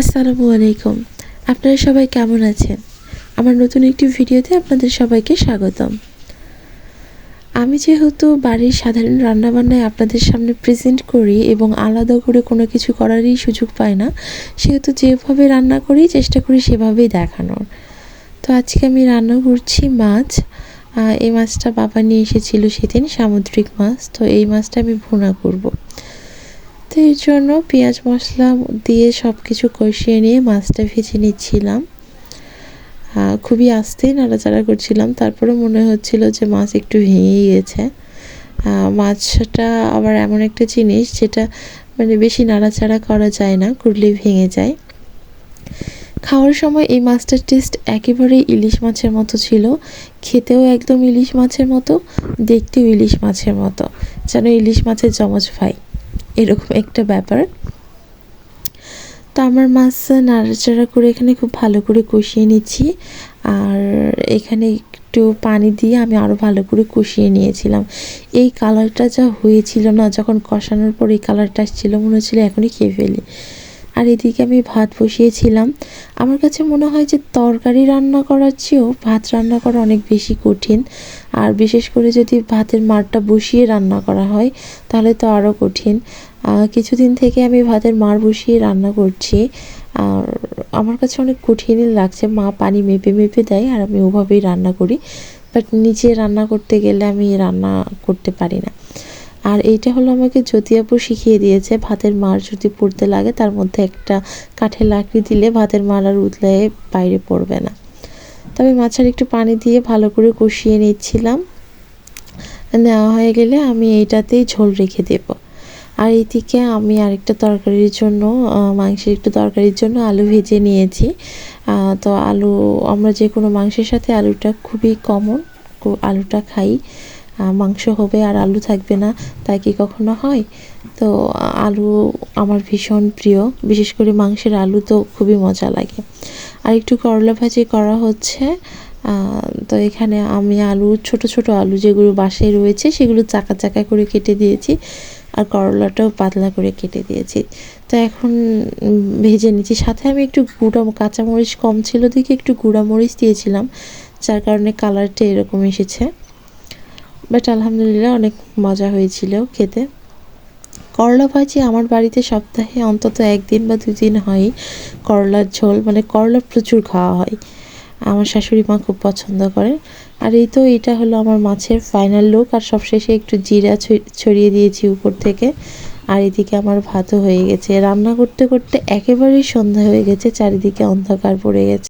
আসসালামু আলাইকুম। আপনারা সবাই কেমন আছেন? আমার নতুন একটি ভিডিওতে আপনাদের সবাইকে স্বাগতম। আমি যেহেতু বাড়ির সাধারণ রান্নাবান্নায় আপনাদের সামনে প্রেজেন্ট করি এবং আলাদা করে কোনো কিছু করারই সুযোগ পাই না, সেহেতু যেভাবে রান্না করি, চেষ্টা করি সেভাবেই দেখানোর। তো আজকে আমি রান্না করছি মাছ। এই মাছটা বাবা নিয়ে এসেছিল সেদিন, সামুদ্রিক মাছ। তো এই মাছটা আমি ভুনা করব। তো এর জন্য পেঁয়াজ মশলা দিয়ে সব কিছু কষিয়ে নিয়ে মাছটা ভেজে নিচ্ছিলাম। খুবই আস্তে নাড়াচাড়া করছিলাম। তারপরে মনে হচ্ছিল যে মাছ একটু ভেঙে গিয়েছে। মাছটা আবার এমন একটা জিনিস যেটা মানে বেশি নাড়াচাড়া করা যায় না, করলে ভেঙে যায়। খাওয়ার সময় এই মাছটার টেস্ট একেবারেই ইলিশ মাছের মতো ছিল। খেতেও একদম ইলিশ মাছের মতো, দেখতেও ইলিশ মাছের মতো। যেন ইলিশ মাছের জমজ ভাই। এরকম একটা ব্যাপার। তো আমার মাছ নাড়াচাড়া করে এখানে খুব ভালো করে কষিয়ে নিচ্ছি। আর এখানে একটু পানি দিয়ে আমি আরও ভালো করে কষিয়ে নিয়েছিলাম। এই কালারটা যা হয়েছিল না, যখন কষানোর পর এই কালারটা আসছিল, মনে হচ্ছিল এখনই খেয়ে ফেলি। আর এদিকে আমি ভাত বসিয়েছিলাম। আমার কাছে মনে হয় যে তরকারি রান্না করার চেয়েও ভাত রান্না করা অনেক বেশি কঠিন। আর বিশেষ করে যদি ভাতের মারটা বসিয়ে রান্না করা হয়, তাহলে তো আরও কঠিন। কিছুদিন থেকে আমি ভাতের মার বসিয়ে রান্না করছি। আর আমার কাছে অনেক কঠিনই লাগছে। মা পানি মেপে মেপে দেয় আর আমি ওভাবেই রান্না করি। বাট নিজে রান্না করতে গেলে আমি রান্না করতে পারি না। আর এইটা হলো আমাকে জ্যোতিয়াপু শিখিয়ে দিয়েছে, ভাতের মার যদি পড়তে লাগে তার মধ্যে একটা কাঠের লাকড়ি দিলে ভাতের মার আর উতলে বাইরে পড়বে না। তবে মাছের একটু পানি দিয়ে ভালো করে কষিয়ে নিচ্ছিলাম। নেওয়া হয়ে গেলে আমি এইটাতেই ঝোল রেখে দেব। আর এইদিকে আমি আরেকটা তরকারির জন্য মাংসের একটু তরকারির জন্য আলু ভেজে নিয়েছি। তো আলু, আমরা যে কোনো মাংসের সাথে আলুটা খুবই কমন আলুটা খাই। মাংস হবে আর আলু থাকবে না, তাই কি কখনো হয়? তো আলু আমার ভীষণ প্রিয়, বিশেষ করে মাংসের আলু তো খুবই মজা লাগে। আর একটু করলা ভাজি করা হচ্ছে। তো এখানে আমি আলু, ছোট ছোট আলু যেগুলো বাসায় রয়েছে, সেগুলো চাকা চাকা করে কেটে দিয়েছি। আর করলাটাও পাতলা করে কেটে দিয়েছি। তো এখন ভেজে নিচ্ছি। সাথে আমি একটু গুঁড়া কাঁচামরিচ কম ছিল, দেখে একটু গুঁড়া মরিচ দিয়েছিলাম, যার কারণে কালারটা এরকম এসেছে। বাট আলহামদুলিল্লাহ অনেক মজা হয়েছিল খেতে। করলা ভাজি আমার বাড়িতে সপ্তাহে অন্তত একদিন বা দুদিন হয়। করলার ঝোল মানে করলা প্রচুর খাওয়া হয়। আমার শাশুড়ি মা খুব পছন্দ করে। আর এই তো এটা হলো আমার মাছের ফাইনাল লুক আর সবশেষে একটু জিরা ছড়িয়ে দিয়েছি উপর থেকে। আর এদিকে আমার ভাতও হয়ে গেছে। রান্না করতে করতে একেবারেই সন্ধ্যা হয়ে গেছে, চারিদিকে অন্ধকার পড়ে গেছে।